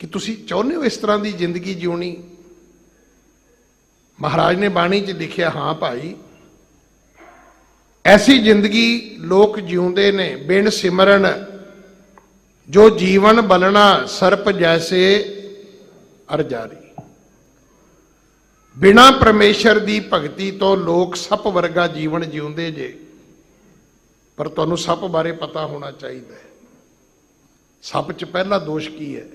ਕਿ ਤੁਸੀਂ ਚਾਹੁੰਦੇ ਹੋ ਇਸ ਤਰ੍ਹਾਂ ਦੀ ਜ਼ਿੰਦਗੀ ਜਿਉਣੀ? ਮਹਾਰਾਜ ਨੇ ਬਾਣੀ 'ਚ ਲਿਖਿਆ, ਹਾਂ ਭਾਈ, ਐਸੀ ਜ਼ਿੰਦਗੀ ਲੋਕ ਜਿਉਂਦੇ ਨੇ, ਬਿਨ ਸਿਮਰਨ, ਜੋ ਜੀਵਨ ਬਲਣਾ ਸਰਪ ਜੈਸੇ ਅਰਜਾਰੀ ਬਿਨਾ ਪਰਮੇਸ਼ਰ ਦੀ ਭਗਤੀ ਤੋਂ ਲੋਕ ਸੱਪ ਵਰਗਾ ਜੀਵਨ ਜਿਉਂਦੇ ਜੇ, ਪਰ ਤੁਹਾਨੂੰ ਸੱਪ ਬਾਰੇ ਪਤਾ ਹੋਣਾ ਚਾਹੀਦਾ ਹੈ। ਸੱਪ 'ਚ ਪਹਿਲਾ ਦੋਸ਼ ਕੀ ਹੈ?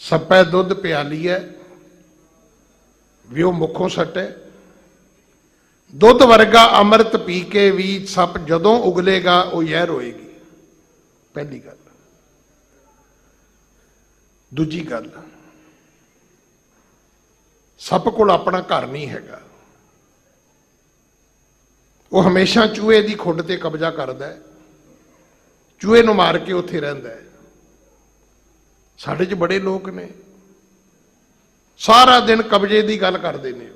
ਸੱਪੈ ਦੁੱਧ ਪਿਆਲੀ ਹੈ ਵਿਉ ਮੁਖੋਂ ਸਟੇ। ਦੁੱਧ ਵਰਗਾ ਅੰਮ੍ਰਿਤ ਪੀ ਕੇ ਵੀ ਸੱਪ ਜਦੋਂ ਉਗਲੇਗਾ, ਉਹ ਜ਼ਹਿਰ ਹੋਏਗੀ। ਪਹਿਲੀ ਗੱਲ। ਦੂਜੀ ਗੱਲ, ਸੱਪ ਕੋਲ ਆਪਣਾ ਘਰ ਨਹੀਂ ਹੈਗਾ। ਉਹ ਹਮੇਸ਼ਾ ਚੂਹੇ ਦੀ ਖੁੱਡ ਤੇ ਕਬਜ਼ਾ ਕਰਦਾ ਹੈ। ਚੂਹੇ ਨੂੰ ਮਾਰ ਕੇ ਉੱਥੇ ਰਹਿੰਦਾ ਹੈ। ਸਾਡੇ 'ਚ ਬੜੇ ਲੋਕ ਨੇ। ਸਾਰਾ ਦਿਨ ਕਬਜ਼ੇ ਦੀ ਗੱਲ ਕਰਦੇ ਨੇ।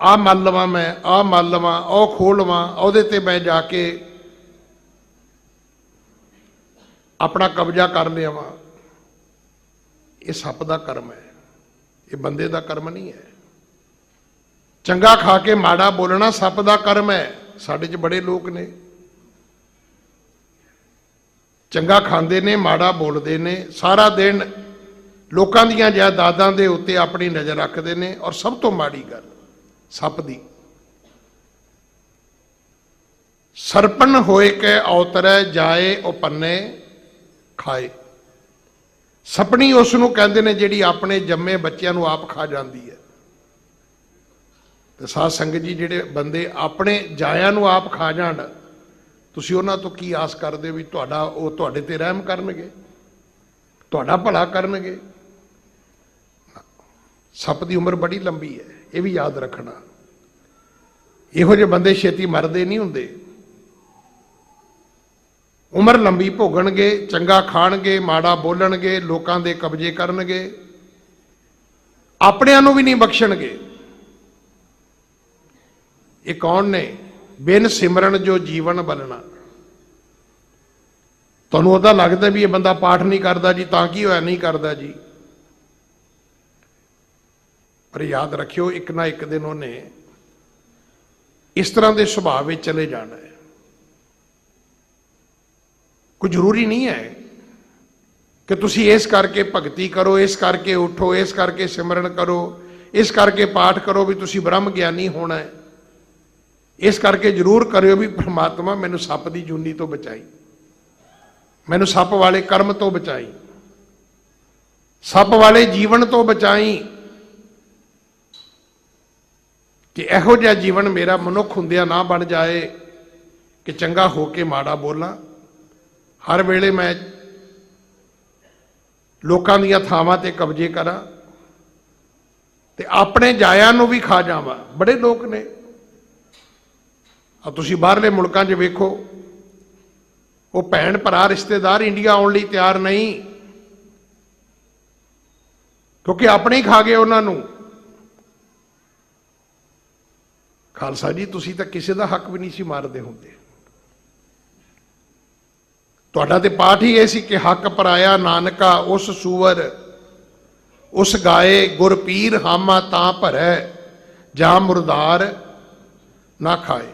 ਆ ਮੰਨ ਲਵਾਂ ਮੈਂ ਆ ਮੰਨ ਲਵਾਂ ਉਹ ਖੋਲ ਲਵਾਂ, ਉਹਦੇ ਤੇ ਮੈਂ ਜਾ ਕੇ ਆਪਣਾ ਕਬਜ਼ਾ ਕਰ ਲਿਆਵਾਂ। ਇਹ ਸੱਪ ਦਾ ਕਰਮ ਹੈ। ਇਹ ਬੰਦੇ ਦਾ ਕਰਮ ਨਹੀਂ ਹੈ। ਚੰਗਾ ਖਾ ਕੇ ਮਾੜਾ ਬੋਲਣਾ ਸੱਪ ਦਾ ਕਰਮ ਹੈ। ਸਾਡੇ 'ਚ ਬੜੇ ਲੋਕ ਨੇ। ਚੰਗਾ ਖਾਂਦੇ ਨੇ, ਮਾੜਾ ਬੋਲਦੇ ਨੇ, ਸਾਰਾ ਦਿਨ ਲੋਕਾਂ ਦੀਆਂ ਜਾਇਦਾਦਾਂ ਦੇ ਉੱਤੇ ਆਪਣੀ ਨਜ਼ਰ ਰੱਖਦੇ ਨੇ ਔਰ ਸਭ ਤੋਂ ਮਾੜੀ ਗੱਲ, ਸੱਪ ਦੀ। ਸਰਪਨ ਹੋਏ ਕੇ ਔਤਰੈ, ਜਾਏ ਉਪੰਨੇ ਖਾਏ। ਸਪਣੀ ਉਸ ਨੂੰ ਕਹਿੰਦੇ ਨੇ ਜਿਹੜੀ ਆਪਣੇ ਜੰਮੇ ਬੱਚਿਆਂ ਨੂੰ ਆਪ ਖਾ ਜਾਂਦੀ ਹੈ। ਤੇ ਸਾਧ ਸੰਗਤ ਜੀ ਜਿਹੜੇ ਬੰਦੇ ਆਪਣੇ ਜਾਇਆਂ ਨੂੰ ਆਪ ਖਾ ਜਾਣ ਤੁਸੀਂ ਉਹਨਾਂ ਤੋਂ ਕੀ ਆਸ ਕਰਦੇ ਹੋ ਵੀ ਤੁਹਾਡਾ ਉਹ ਤੁਹਾਡੇ ਤੇ ਰਹਿਮ ਕਰਨਗੇ? ਤੁਹਾਡਾ ਭਲਾ ਕਰਨਗੇ? ਸੱਪ ਦੀ ਉਮਰ ਬੜੀ ਲੰਬੀ ਹੈ, ਇਹ ਵੀ ਯਾਦ ਰੱਖਣਾ। ਇਹੋ ਜਿਹੇ ਬੰਦੇ ਛੇਤੀ ਮਰਦੇ ਨਹੀਂ ਹੁੰਦੇ। ਉਮਰ ਲੰਬੀ ਭੋਗਣਗੇ, ਚੰਗਾ ਖਾਣਗੇ, ਮਾੜਾ ਬੋਲਣਗੇ, ਲੋਕਾਂ ਦੇ ਕਬਜ਼ੇ ਕਰਨਗੇ। ਆਪਣਿਆਂ ਨੂੰ ਵੀ ਨਹੀਂ ਬਖਸ਼ਣਗੇ। ਇਹ ਕੌਣ ਨੇ? ਬਿਨ ਸਿਮਰਨ ਜੋ ਜੀਵਨ ਬਲਣਾ। ਤੁਹਾਨੂੰ ਉਹਦਾ ਲੱਗਦਾ ਵੀ ਇਹ ਬੰਦਾ ਪਾਠ ਨਹੀਂ ਕਰਦਾ ਜੀ, ਤਾਂ ਕੀ ਹੋਇਆ? ਨਹੀਂ ਕਰਦਾ ਜੀ। ਪਰ ਯਾਦ ਰੱਖਿਓ, ਇੱਕ ਨਾ ਇੱਕ ਦਿਨ ਉਹਨੇ ਇਸ ਤਰ੍ਹਾਂ ਦੇ ਸੁਭਾਅ ਵਿੱਚ ਚਲੇ ਜਾਣਾ ਹੈ। ਕੋਈ ਜ਼ਰੂਰੀ ਨਹੀਂ ਹੈ ਕਿ ਤੁਸੀਂ ਇਸ ਕਰਕੇ ਭਗਤੀ ਕਰੋ, ਇਸ ਕਰਕੇ ਉਠੋ, ਇਸ ਕਰਕੇ ਸਿਮਰਨ ਕਰੋ, ਇਸ ਕਰਕੇ ਪਾਠ ਕਰੋ ਵੀ ਤੁਸੀਂ ਬ੍ਰਹਮ ਗਿਆਨੀ ਹੋਣਾ ਹੈ। ਇਸ ਕਰਕੇ ਜ਼ਰੂਰ ਕਰਿਓ ਵੀ ਪ੍ਰਮਾਤਮਾ ਮੈਨੂੰ ਸੱਪ ਦੀ ਜੂਨੀ ਤੋਂ ਬਚਾਈ। ਮੈਨੂੰ ਸੱਪ ਵਾਲੇ ਕਰਮ ਤੋਂ ਬਚਾਈ। ਸੱਪ ਵਾਲੇ ਜੀਵਨ ਤੋਂ ਬਚਾਈ। ਕਿ ਇਹੋ ਜਿਹਾ ਜੀਵਨ ਮੇਰਾ ਮਨੁੱਖ ਹੁੰਦਿਆਂ ਨਾ ਬਣ ਜਾਏ, ਕਿ ਚੰਗਾ ਹੋ ਕੇ ਮਾੜਾ ਬੋਲਾਂ। ਹਰ ਵੇਲੇ ਮੈਂ ਲੋਕਾਂ ਦੀਆਂ ਥਾਵਾਂ ਤੇ ਕਬਜ਼ੇ ਕਰਾਂ ਤੇ ਆਪਣੇ ਜਾਇਆਂ ਨੂੰ ਵੀ ਖਾ ਜਾਵਾਂ। ਬੜੇ ਲੋਕ ਨੇ। ਆ ਤੁਸੀਂ ਬਾਹਰਲੇ ਮੁਲਕਾਂ 'ਚ ਵੇਖੋ, ਉਹ ਭੈਣ ਭਰਾ ਰਿਸ਼ਤੇਦਾਰ ਇੰਡੀਆ ਆਉਣ ਲਈ ਤਿਆਰ ਨਹੀਂ। ਕਿਉਂਕਿ ਆਪਣੇ ਹੀ ਖਾ ਗਏ ਉਹਨਾਂ ਨੂੰ। ਖਾਲਸਾ ਜੀ, ਤੁਸੀਂ ਤਾਂ ਕਿਸੇ ਦਾ ਹੱਕ ਵੀ ਨਹੀਂ ਸੀ ਮਾਰਦੇ ਹੁੰਦੇ। ਤੁਹਾਡਾ ਤੇ ਪਾਠ ਹੀ ਇਹ ਸੀ ਕਿ ਹੱਕ ਪਰਾਇਆ ਨਾਨਕਾ, ਉਸ ਸੂਵਰ, ਉਸ ਗਾਏ ਗੁਰਪੀਰ ਹਾਮਾ ਤਾਂ ਭਰੈ, ਜਾਂ ਮੁਰਦਾਰ ਨਾ ਖਾਏ।